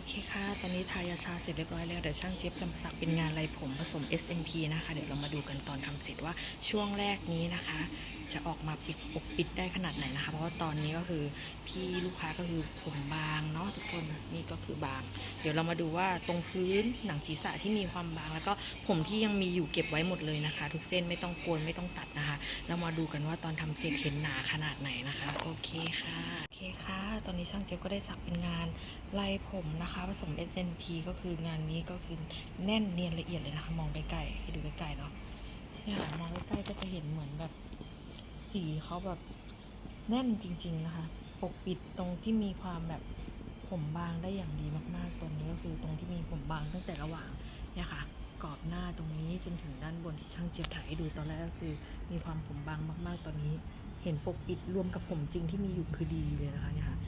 อเคค่ะ ตอนนี้ทายาชาเสร็จเรียบร้อยแล้ว เดี๋ยวช่างเจี๊ยบจำสักเป็นงานลายผมผสม SMP นะคะ เดี๋ยวเรามาดูกันตอนทำเสร็จว่าช่วงแรกนี้นะคะ จะออกมาปิดปกปิดได้ขนาดไหนนะคะ เพราะว่าตอนนี้ก็คือพี่ลูกค้าก็คือผมบางเนาะทุกคน นี่ก็คือบาง เดี๋ยวเรามาดูว่าตรงพื้นหนังศีรษะที่มีความบาง แล้วก็ผมที่ยังมีอยู่เก็บไว้หมดเลยนะคะ ทุกเส้นไม่ต้องโกนไม่ต้องตัดนะคะ เรามาดูกันว่าตอนทำเสร็จเห็นหนาขนาดไหนนะคะ โอเคค่ะ โอเคค่ะ ตอนนี้ช่างเจี๊ยบก็ได้สักเป็นงานลายผมนะคะผสม SNP ก็คืองานนี้ก็คือแน่นเนียนละเอียดเลยนะคะ มองใกล้ๆให้ดูใกล้ๆเนาะเนี่ยค่ะมองใกล้ๆก็จะเห็นเหมือนแบบสีเขาแบบแน่นจริง ๆ นะคะปกปิดตรงที่มีความแบบผมบางได้อย่างดีมากๆ ตัวนี้ก็คือตรงที่มีผมบางตั้งแต่ระหว่างเนี่ยค่ะกรอบหน้าตรงนี้จนถึงด้านบนที่ช่างเจี๊ยบถ่ายให้ดูตอนแรกก็คือมีความผมบางมาก ๆ ตอนนี้ เห็นปกปิดรวมกับผมจริงที่มีอยู่คือดีเลยนะคะเนี่ยค่ะ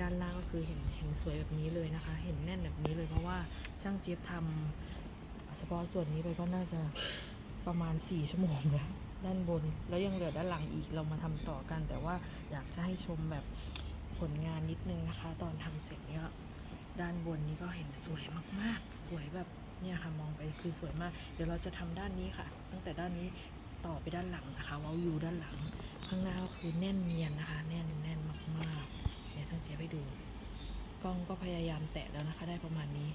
ด้านล่างก็คือเห็นเห็นสวยแบบนี้เลยนะคะ เห็นแน่นแบบนี้เลยเพราะว่าช่างเจี๊ยบทำเฉพาะส่วนนี้ไปก็น่าจะประมาณ 4 ชั่วโมงแล้วด้านบน แล้วยังเหลือด้านหลังอีกเรามาทำต่อกัน แต่ว่าอยากจะให้ชมแบบผลงานนิดนึงนะคะ ตอนทำเสร็จเนี่ยด้านบนนี้ก็เห็นสวยมากๆ สวยแบบเนี่ยค่ะมองไปคือสวยมาก เดี๋ยวเราจะทำด้านนี้ค่ะ ตั้งแต่ด้านนี้ต่อไปด้านหลังนะคะเว้าอยู่ด้านหลัง ข้างหน้าก็คือแน่นเนียนนะคะ แน่นแน่นมากๆ เดี๋ยช่างเจี๊ยบให้ดู กล้องก็พยายามแตะแล้วนะคะ ได้ประมาณนี้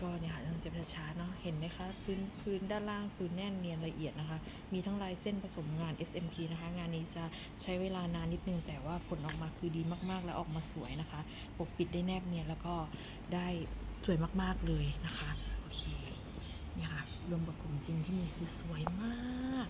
ก็เนี่ยค่ะช่างเจี๊ยบช้าๆเนาะเห็นไหมคะพื้นพื้นด้านล่างคือแน่นเนียนละเอียดนะคะ มีทั้งลายเส้นผสมงาน SMP นะคะ งานนี้จะใช้เวลานานนิดนึง แต่ว่าผลออกมาคือดีมากๆ และออกมาสวยนะคะปกปิดได้แนบเนียนแล้วก็ได้สวยมากๆเลยนะคะโอเคเนี่ยค่ะรวมกับผมจริงที่มีคือสวยมาก